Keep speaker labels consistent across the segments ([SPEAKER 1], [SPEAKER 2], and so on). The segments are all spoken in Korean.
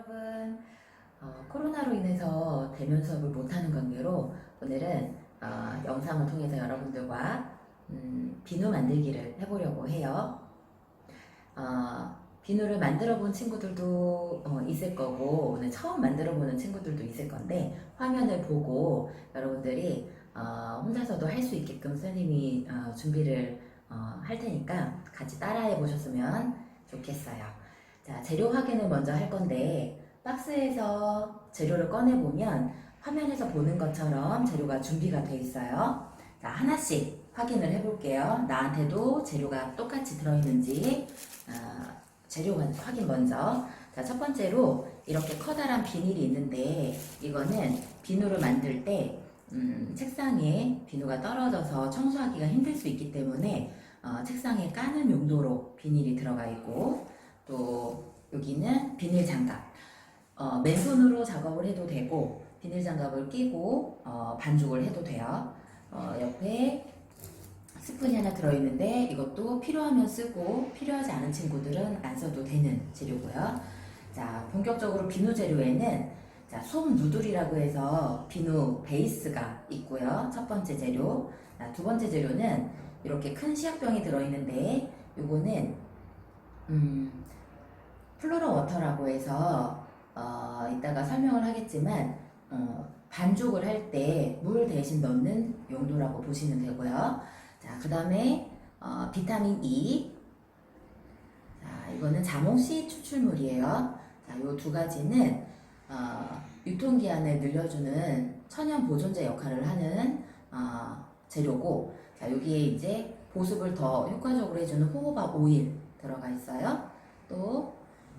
[SPEAKER 1] 여러분, 어, 코로나로 인해서 대면 수업을 못하는 관계로 오늘은 어, 영상을 통해서 여러분들과 음, 비누 만들기를 해보려고 해요. 어, 비누를 만들어 본 친구들도 어, 있을 거고 오늘 처음 만들어 보는 친구들도 있을 건데 화면을 보고 여러분들이 어, 혼자서도 할 수 있게끔 선생님이 어, 준비를 어, 할 테니까 같이 따라해 보셨으면 좋겠어요. 자, 재료 확인을 먼저 할 건데 박스에서 재료를 꺼내 보면 화면에서 보는 것처럼 재료가 준비가 돼 있어요. 자, 하나씩 확인을 해 볼게요. 나한테도 재료가 똑같이 들어 있는지 아, 재료 만- 확인 먼저. 자, 첫 번째로 이렇게 커다란 비닐이 있는데 이거는 비누를 만들 때 음, 책상에 비누가 떨어져서 청소하기가 힘들 수 있기 때문에 어, 책상에 까는 용도로 비닐이 들어가 있고 또 여기는 비닐 장갑. 어, 맨손으로 작업을 해도 되고 비닐 장갑을 끼고 어, 반죽을 해도 돼요. 어, 옆에 스푼이 하나 들어있는데 이것도 필요하면 쓰고 필요하지 않은 친구들은 안 써도 되는 재료고요. 자, 본격적으로 비누 재료에는 자, 솜 누들이라고 해서 비누 베이스가 있고요. 첫 번째 재료. 자, 두 번째 재료는 이렇게 큰 시약병이 들어있는데 요거는 음, 플로러 워터라고 해서 어, 이따가 설명을 하겠지만 어, 반죽을 할 때 물 대신 넣는 용도라고 보시면 되고요. 자, 그 다음에 어, 비타민 E. 자, 이거는 자몽씨 추출물이에요. 자, 요두 가지는 어, 유통기한을 늘려주는 천연 보존제 역할을 하는 어, 재료고, 자, 여기에 이제 보습을 더 효과적으로 해주는 호호바 오일 들어가 있어요. 또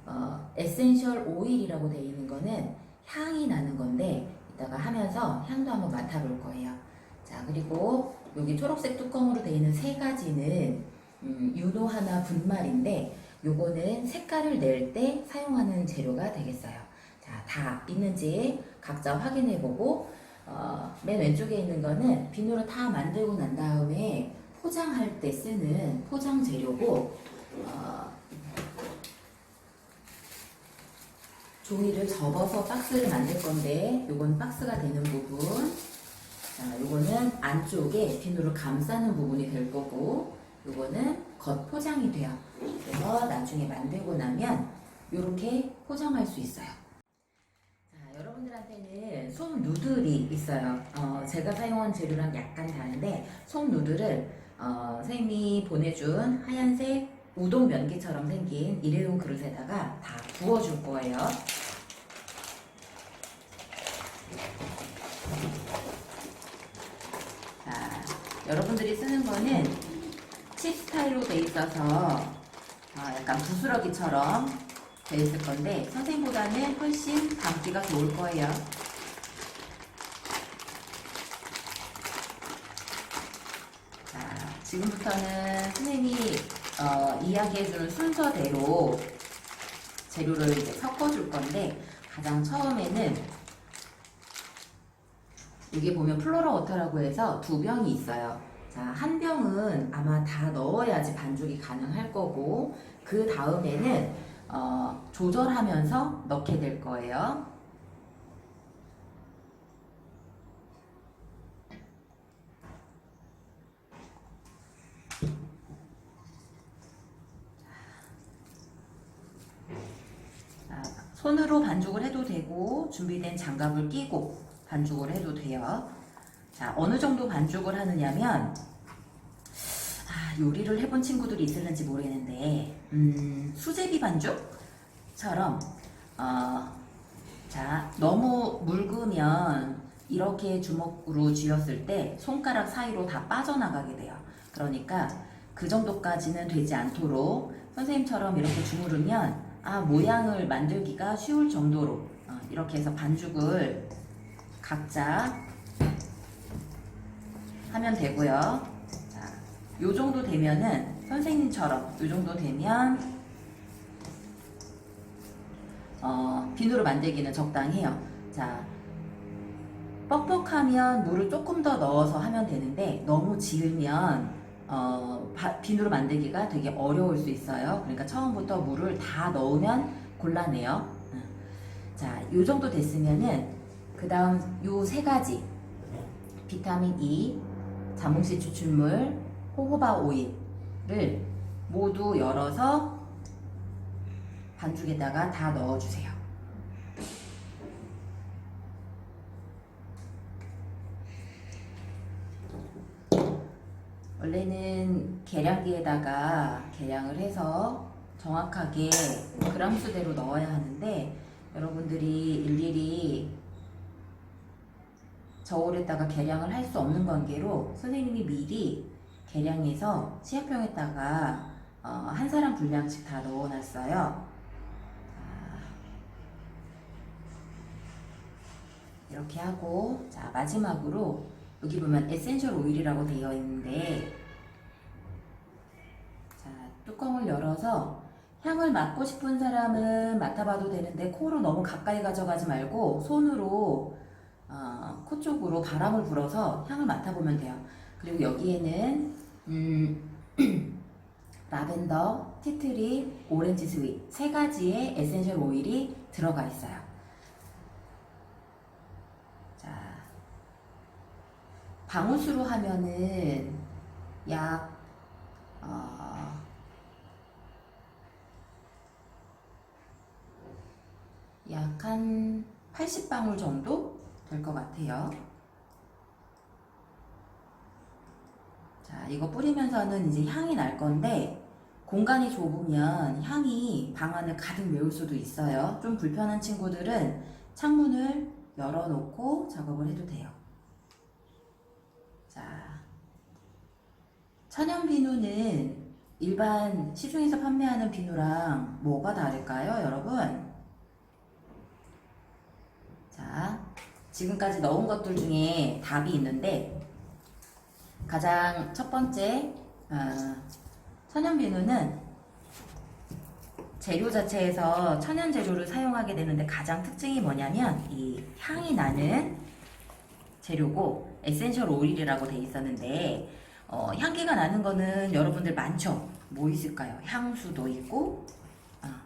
[SPEAKER 1] 어, 에센셜 오일이라고 되어 있는 거는 향이 나는 건데 이따가 하면서 향도 한번 맡아볼 거예요. 자 그리고 여기 초록색 뚜껑으로 되어 있는 세 가지는 음, 유노 하나 분말인데 요거는 색깔을 낼 때 사용하는 재료가 되겠어요. 자 다 있는지 각자 확인해 보고 어, 맨 왼쪽에 있는 거는 비누를 다 만들고 난 다음에 포장할 때 쓰는 포장 재료고 어, 종이를 접어서 박스를 만들 건데 요건 박스가 되는 부분. 자 요거는 안쪽에 비누를 감싸는 부분이 될 거고 요거는 겉 포장이 돼요. 그래서 나중에 만들고 나면 요렇게 포장할 수 있어요. 자 여러분들한테는 솜 누들이 있어요. 어, 제가 사용한 재료랑 약간 다른데 솜 누들을 어, 선생님이 보내준 하얀색 우동 면기처럼 생긴 일회용 그릇에다가 다 부어줄 거예요. 자, 여러분들이 쓰는 거는 칩 스타일로 돼 있어서 어, 약간 부스러기처럼 돼 있을 건데 선생님보다는 훨씬 감기가 좋을 거예요. 자, 지금부터는 선생님이 어, 이야기해주는 순서대로 재료를 이제 섞어줄 건데 가장 처음에는 여기 보면 플로러 워터라고 해서 두 병이 있어요. 자, 한 병은 아마 다 넣어야지 반죽이 가능할 거고 그 다음에는 어, 조절하면서 넣게 될 거예요. 자, 손으로 반죽을 해도 되고 준비된 장갑을 끼고 반죽을 해도 돼요. 자, 어느 정도 반죽을 하느냐면 아, 요리를 해본 친구들이 있을는지 모르겠는데 음, 수제비 반죽처럼 어, 자 너무 묽으면 이렇게 주먹으로 쥐었을 때 손가락 사이로 다 빠져나가게 돼요. 그러니까 그 정도까지는 되지 않도록 선생님처럼 이렇게 주무르면 아 모양을 만들기가 쉬울 정도로 어, 이렇게 해서 반죽을 각자 하면 되고요. 자, 요 정도 되면은 선생님처럼 요 정도 되면 어, 비누를 만들기는 적당해요. 자, 뻑뻑하면 물을 조금 더 넣어서 하면 되는데 너무 지으면 어, 바- 비누를 만들기가 되게 어려울 수 있어요. 그러니까 처음부터 물을 다 넣으면 곤란해요. 응. 자, 요 정도 됐으면은 그 다음 요 세 가지 비타민 E, 자몽씨 추출물, 호호바 오일을 모두 열어서 반죽에다가 다 넣어주세요. 원래는 계량기에다가 계량을 해서 정확하게 그람 수대로 넣어야 하는데 여러분들이 일일이 저울에다가 계량을 할 수 없는 관계로 선생님이 미리 계량해서 시약병에다가 어, 한 사람 분량씩 다 넣어놨어요. 자, 이렇게 하고 자 마지막으로 여기 보면 에센셜 오일이라고 되어 있는데 자 뚜껑을 열어서 향을 맡고 싶은 사람은 맡아봐도 되는데 코로 너무 가까이 가져가지 말고 손으로 어, 코 쪽으로 바람을 불어서 향을 맡아보면 돼요. 그리고 여기에는 음, 라벤더, 티트리, 오렌지 스윗 세 가지의 에센셜 오일이 들어가 있어요. 방울수로 하면은 약 어, 약한 80방울 정도 될 것 같아요. 자, 이거 뿌리면서는 이제 향이 날 건데 공간이 좁으면 향이 방 안을 가득 메울 수도 있어요. 좀 불편한 친구들은 창문을 열어놓고 작업을 해도 돼요. 자, 천연 비누는 일반 시중에서 판매하는 비누랑 뭐가 다를까요, 여러분? 자, 지금까지 넣은 것들 중에 답이 있는데 가장 첫 번째 어, 천연 비누는 재료 자체에서 천연 재료를 사용하게 되는데 가장 특징이 뭐냐면 이 향이 나는 재료고 에센셜 오일이라고 돼 있었는데 어, 향기가 나는 거는 여러분들 많죠. 뭐 있을까요? 향수도 있고 아,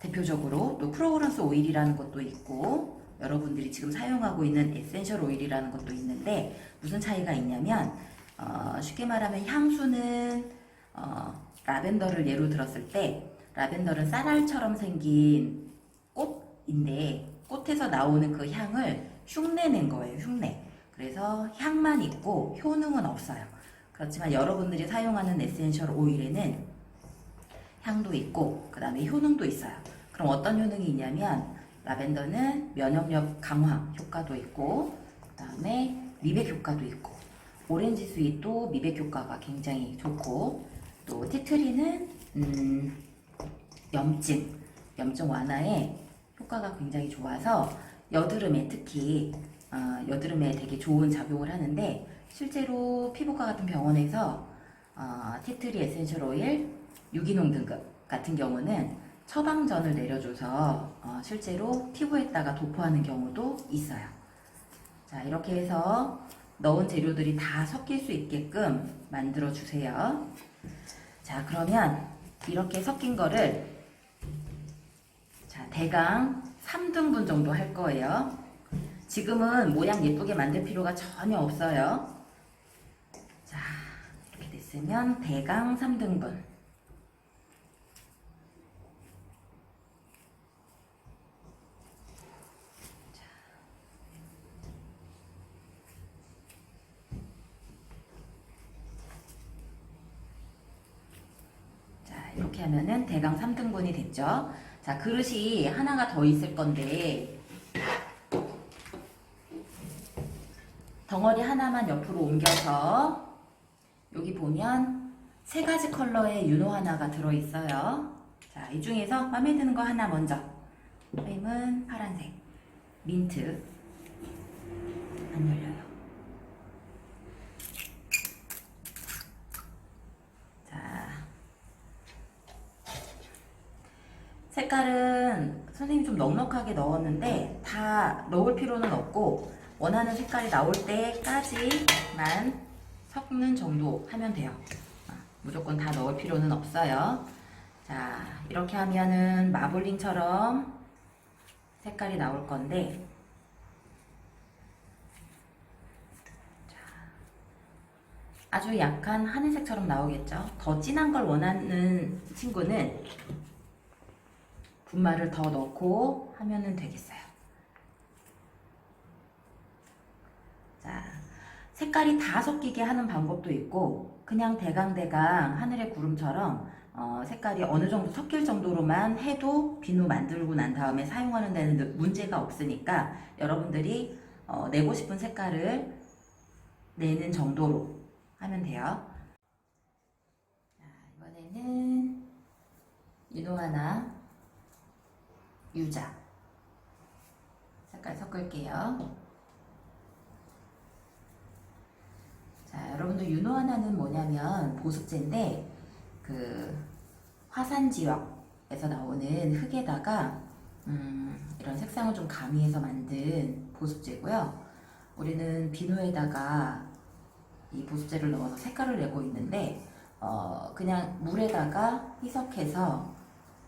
[SPEAKER 1] 대표적으로 또 프로그런스 오일이라는 것도 있고 여러분들이 지금 사용하고 있는 에센셜 오일이라는 것도 있는데 무슨 차이가 있냐면 어, 쉽게 말하면 향수는 어, 라벤더를 예로 들었을 때 라벤더는 쌀알처럼 생긴 꽃인데 꽃에서 나오는 그 향을 흉내낸 거예요 흉내 그래서 향만 있고 효능은 없어요. 그렇지만 여러분들이 사용하는 에센셜 오일에는 향도 있고 그 다음에 효능도 있어요. 그럼 어떤 효능이 있냐면 라벤더는 면역력 강화 효과도 있고 그 다음에 미백 효과도 있고 오렌지 스윗도 미백 효과가 굉장히 좋고 또 티트리는 음, 염증 염증 완화에 효과가 굉장히 좋아서 여드름에 특히 어, 여드름에 되게 좋은 작용을 하는데 실제로 피부과 같은 병원에서 어, 티트리 에센셜 오일 유기농 등급 같은 경우는 처방전을 내려줘서 어, 실제로 피부에다가 도포하는 경우도 있어요. 자 이렇게 해서 넣은 재료들이 다 섞일 수 있게끔 만들어 주세요. 자 그러면 이렇게 섞인 거를 자 대강 3등분 정도 할 거예요. 지금은 모양 예쁘게 만들 필요가 전혀 없어요. 자 이렇게 됐으면 대강 3등분 자, 이렇게 하면은 대강 3등분이 됐죠. 자, 그릇이 하나가 더 있을 건데, 덩어리 하나만 옆으로 옮겨서, 여기 보면 세 가지 컬러의 윤호 하나가 들어있어요. 자, 이 중에서 마음에 드는 거 하나 먼저. 선생님은 파란색, 민트. 안 열려요. 자, 색깔은 선생님 좀 넉넉하게 넣었는데 다 넣을 필요는 없고 원하는 색깔이 나올 때까지만 섞는 정도 하면 돼요. 아, 무조건 다 넣을 필요는 없어요. 자, 이렇게 하면은 마블링처럼 색깔이 나올 건데 자, 아주 약한 하늘색처럼 나오겠죠. 더 진한 걸 원하는 친구는 분말을 더 넣고 하면은 되겠어요. 자, 색깔이 다 섞이게 하는 방법도 있고 그냥 대강대강 하늘의 구름처럼 어, 색깔이 어느 정도 섞일 정도로만 해도 비누 만들고 난 다음에 사용하는 데는 문제가 없으니까 여러분들이 어, 내고 싶은 색깔을 내는 정도로 하면 돼요. 자, 이번에는 윤호 하나 유자 색깔 섞을게요. 자, 여러분들 윤호 하나는 뭐냐면 보습제인데 그 화산 지역에서 나오는 흙에다가 음, 이런 색상을 좀 가미해서 만든 보습제고요. 우리는 비누에다가 이 보습제를 넣어서 색깔을 내고 있는데 어, 그냥 물에다가 희석해서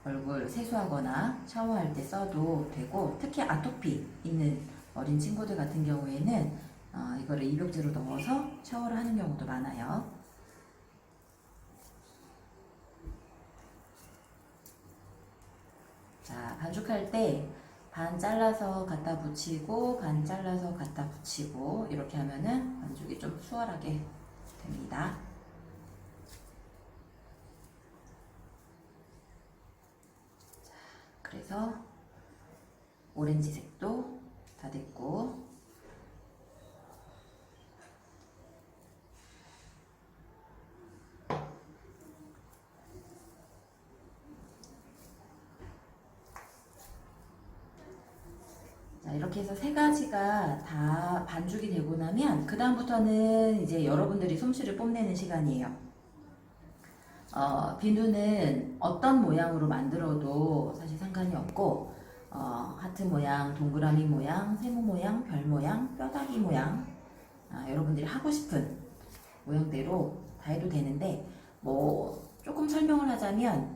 [SPEAKER 1] 얼굴 세수하거나 샤워할 때 써도 되고 특히 아토피 있는 어린 친구들 같은 경우에는 어, 이거를 입욕제로 넣어서 샤워를 하는 경우도 많아요. 자, 반죽할 때 반 잘라서 갖다 붙이고 반 잘라서 갖다 붙이고 이렇게 하면은 반죽이 좀 수월하게 됩니다. 자, 그래서 오렌지색도 다 됐고 자, 이렇게 해서 세 가지가 다 반죽이 되고 나면 그 다음부터는 이제 여러분들이 솜씨를 뽐내는 시간이에요. 어, 비누는 어떤 모양으로 만들어도 사실 상관이 없고 어, 하트 모양, 동그라미 모양, 세모 모양, 별 모양, 뼈다귀 모양 아, 여러분들이 하고 싶은 모양대로 다 해도 되는데 뭐 조금 설명을 하자면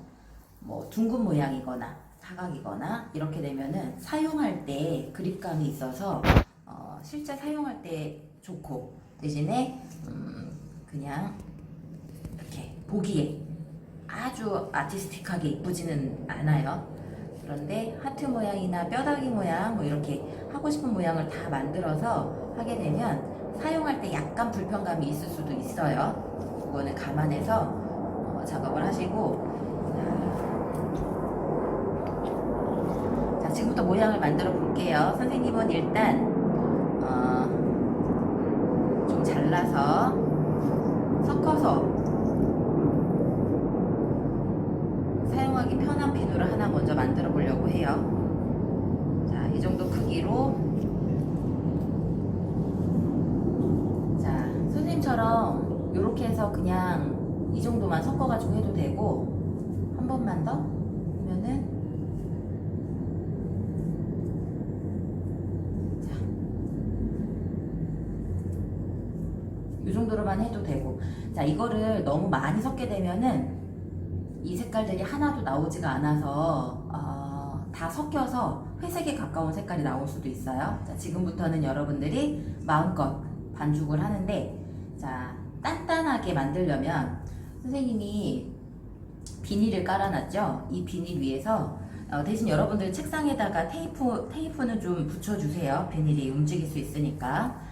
[SPEAKER 1] 뭐 둥근 모양이거나 사각이거나 이렇게 되면은 사용할 때 그립감이 있어서 어, 실제 사용할 때 좋고 대신에 음, 그냥 이렇게 보기에 아주 아티스틱하게 이쁘지는 않아요. 그런데 하트 모양이나 뼈다귀 모양 뭐 이렇게 하고 싶은 모양을 다 만들어서 하게 되면 사용할 때 약간 불편감이 있을 수도 있어요. 그거는 감안해서 어, 작업을 하시고 자, 지금부터 모양을 만들어 볼게요. 선생님은 일단 어, 좀 잘라서 섞어서 사용하기 편한 비누를 하나 먼저 만들어 보려고 해요. 자, 이 정도 크기로 자, 선생님처럼 이렇게 해서 그냥 이 정도만 섞어가지고 해도 되고 한 번만 더 하면은 이 정도로만 해도 되고. 자 이거를 너무 많이 섞게 되면은 이 색깔들이 하나도 나오지가 않아서 어, 다 섞여서 회색에 가까운 색깔이 나올 수도 있어요. 자 지금부터는 여러분들이 마음껏 반죽을 하는데 자 단단하게 만들려면 선생님이 비닐을 깔아놨죠? 이 비닐 위에서. 어, 대신 여러분들 책상에다가 테이프, 테이프는 좀 붙여주세요. 비닐이 움직일 수 있으니까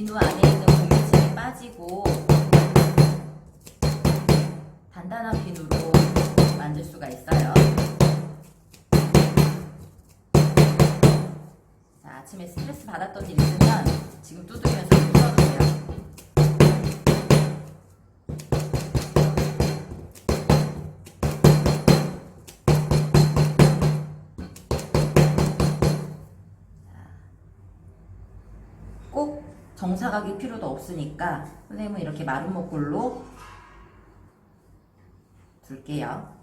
[SPEAKER 1] 비누 안에 있는 고무줄이 빠지고 단단한 비누로 만들 수가 있어요. 자, 아침에 스트레스 받았던 일 있으면 지금 두드리면서 정사각이 필요도 없으니까 선생님은 이렇게 목골로 둘게요.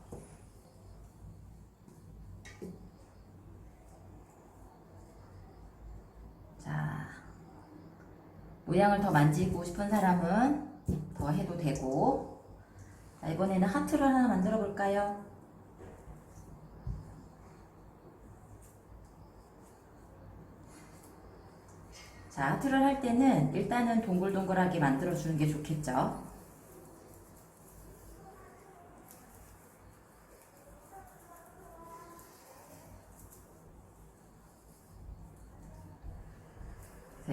[SPEAKER 1] 자, 모양을 더 만지고 싶은 사람은 더 해도 되고 자, 이번에는 하트를 하나 만들어 볼까요? 자, 하트를 할 때는 일단은 동글동글하게 만들어 주는 게 좋겠죠.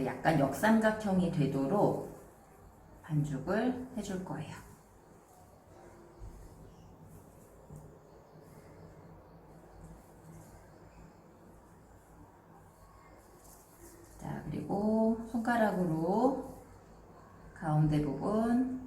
[SPEAKER 1] 약간 역삼각형이 되도록 반죽을 해줄 거예요. 자, 그리고 손가락으로 가운데 부분.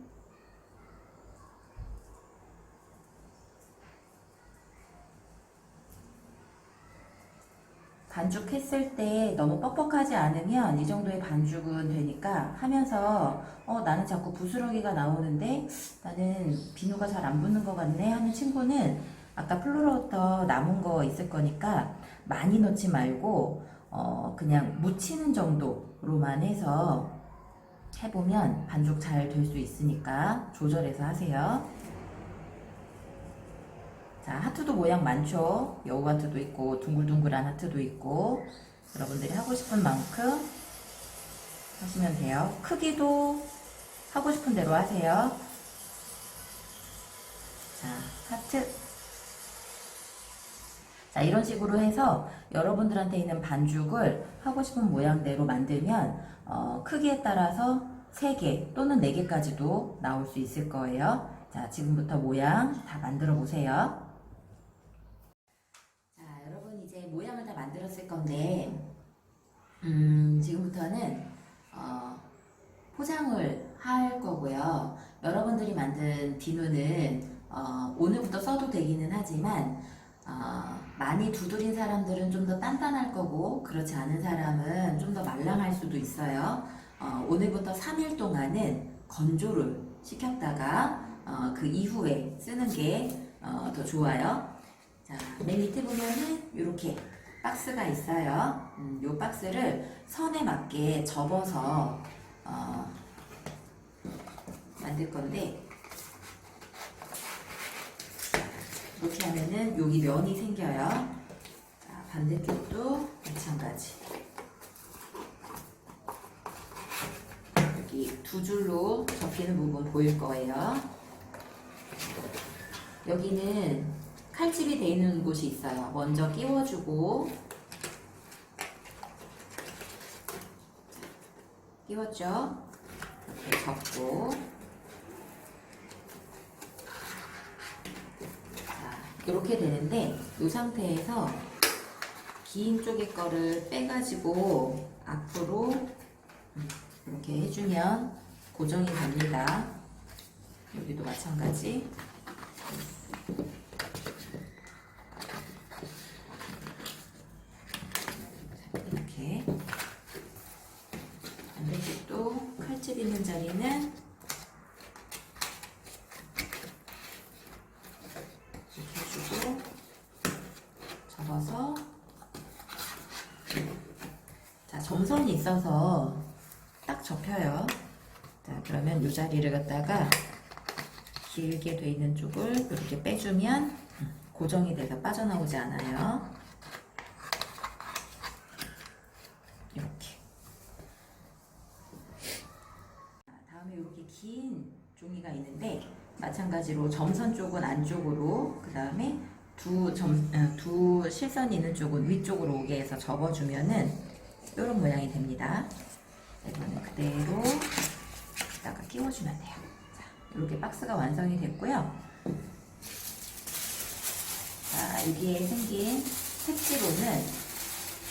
[SPEAKER 1] 반죽했을 때 너무 뻑뻑하지 않으면 이 정도의 반죽은 되니까 하면서 어 나는 자꾸 부스러기가 나오는데 나는 비누가 잘 안 붙는 것 같네 하는 친구는 아까 플로러부터 남은 거 있을 거니까 많이 넣지 말고 어 그냥 묻히는 정도로만 해서 해보면 반죽 잘 될 수 있으니까 조절해서 하세요. 자, 하트도 모양 많죠? 여우 하트도 있고, 둥글둥글한 하트도 있고, 여러분들이 하고 싶은 만큼 하시면 돼요. 크기도 하고 싶은 대로 하세요. 자, 하트. 자, 이런 식으로 해서 여러분들한테 있는 반죽을 하고 싶은 모양대로 만들면, 어, 크기에 따라서 3개 또는 4개까지도 나올 수 있을 거예요. 자, 지금부터 모양 다 만들어 보세요. 자, 여러분 이제 모양을 다 만들었을 건데, 음, 지금부터는 어, 포장을 할 거고요. 여러분들이 만든 비누는 어, 오늘부터 써도 되기는 하지만 어, 많이 두드린 사람들은 좀 더 단단할 거고 그렇지 않은 사람은 좀 더 말랑할 수도 있어요. 어, 오늘부터 3일 동안은 건조를 시켰다가 어, 그 이후에 쓰는 게더 좋아요. 자, 맨 밑에 보면은 이렇게 박스가 있어요. 음, 이 박스를 선에 맞게 접어서 어, 만들 건데 이렇게 하면은 여기 면이 생겨요. 자, 반대쪽도 마찬가지. 여기 두 줄로 접히는 부분 보일 거예요. 여기는 칼집이 돼 있는 곳이 있어요. 먼저 끼워주고 끼웠죠? 이렇게 접고 자, 이렇게 되는데 이 상태에서 긴 쪽의 거를 빼가지고 앞으로 이렇게 해주면 고정이 됩니다. 여기도 마찬가지. 이렇게 반대쪽도 칼집 있는 자리는 이렇게 해주고 접어서 자 점선이 있어서 딱 접혀요 자 그러면 이 자리를 갖다가 길게 돼 있는 쪽을 이렇게 빼주면 고정이 돼서 빠져나오지 않아요 이렇게. 다음에 이렇게 긴 종이가 있는데 마찬가지로 점선 쪽은 안쪽으로 그 다음에 두 점, 어, 두 실선 있는 쪽은 위쪽으로 오게 해서 접어주면은 이런 모양이 됩니다. 자, 이거는 그대로 여기다가 끼워주면 돼요. 자, 이렇게 박스가 완성이 됐고요. 자, 여기에 생긴 색지로는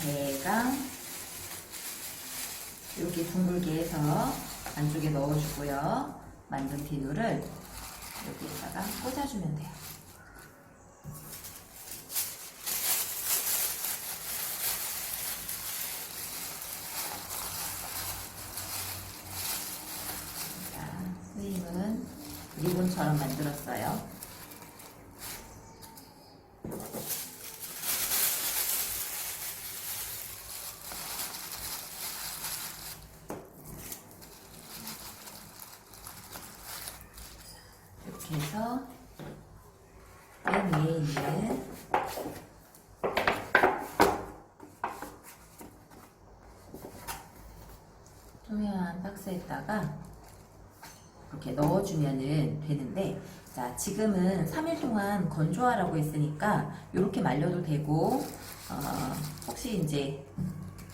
[SPEAKER 1] 배가 이렇게 둥글게 해서 안쪽에 넣어주고요. 만든 비누를 여기에다가 꽂아주면 돼요. 자, 선생님은 리본처럼 만들었어요. 맨 위에 있는 투명한 박스에다가 이렇게 넣어주면은 되는데 자 지금은 3일 동안 건조하라고 했으니까 이렇게 말려도 되고 어, 혹시 이제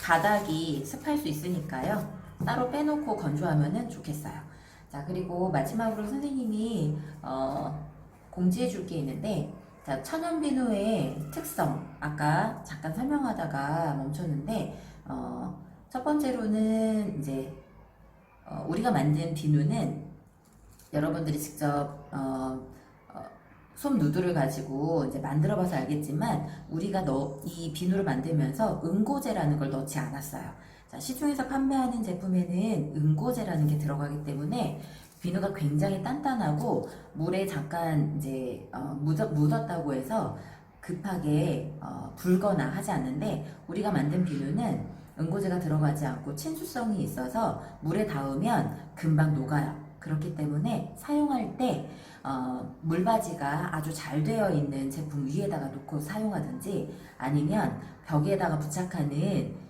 [SPEAKER 1] 바닥이 습할 수 있으니까요. 따로 빼놓고 건조하면은 좋겠어요 자 그리고 마지막으로 선생님이 어, 공지해 줄 게 있는데 자 천연비누의 특성 아까 잠깐 설명하다가 멈췄는데 어, 첫 번째로는 이제 어, 우리가 만든 비누는 여러분들이 직접 어, 어, 솜 누드를 가지고 이제 만들어봐서 알겠지만 우리가 넣, 이 비누를 만들면서 응고제라는 걸 넣지 않았어요. 자, 시중에서 판매하는 제품에는 응고제라는 게 들어가기 때문에 비누가 굉장히 단단하고 물에 잠깐 이제 어, 묻었, 묻었 다고 해서 급하게 어, 불거나 하지 않는데 우리가 만든 비누는 응고제가 들어가지 않고 친수성이 있어서 물에 닿으면 금방 녹아요. 그렇기 때문에 사용할 때 어, 물바지가 아주 잘 되어 있는 제품 위에다가 놓고 사용하든지 아니면 벽에다가 부착하는 어,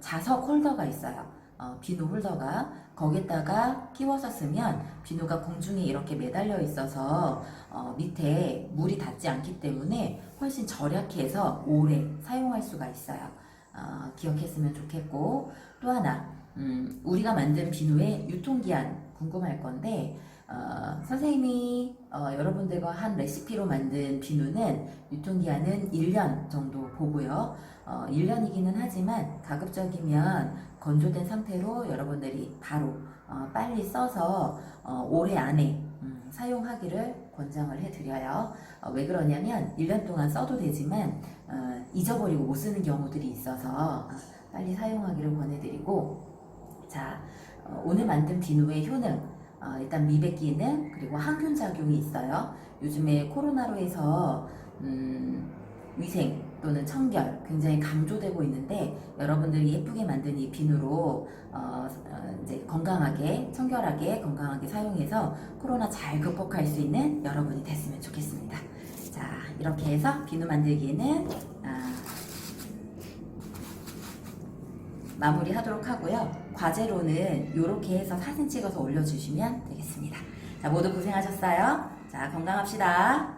[SPEAKER 1] 자석 홀더가 있어요. 어, 비누 홀더가 거기다가 끼워서 쓰면 비누가 공중에 이렇게 매달려 있어서 어, 밑에 물이 닿지 않기 때문에 훨씬 절약해서 오래 사용할 수가 있어요. 어, 기억했으면 좋겠고 또 하나 음, 우리가 만든 비누의 유통기한 궁금할 건데 어, 선생님이 어, 여러분들과 한 레시피로 만든 비누는 유통기한은 1년 정도 보고요. 어, 1년이기는 하지만 가급적이면 건조된 상태로 여러분들이 바로 어, 빨리 써서 어, 올해 안에 음, 사용하기를 권장을 해드려요. 어, 왜 그러냐면 1년 동안 써도 되지만 어, 잊어버리고 못 쓰는 경우들이 있어서 어, 빨리 사용하기를 권해드리고 자 어, 오늘 만든 비누의 효능 어, 일단 미백 기능 그리고 항균 작용이 있어요. 요즘에 코로나로 해서 음, 위생 또는 청결 굉장히 강조되고 있는데 여러분들이 예쁘게 만든 이 비누로 어, 어, 이제 건강하게 청결하게 건강하게 사용해서 코로나 잘 극복할 수 있는 여러분이 됐으면 좋겠습니다. 자 이렇게 해서 비누 만들기는 마무리하도록 하고요. 과제로는 이렇게 해서 사진 찍어서 올려주시면 되겠습니다. 자 모두 고생하셨어요. 자 건강합시다.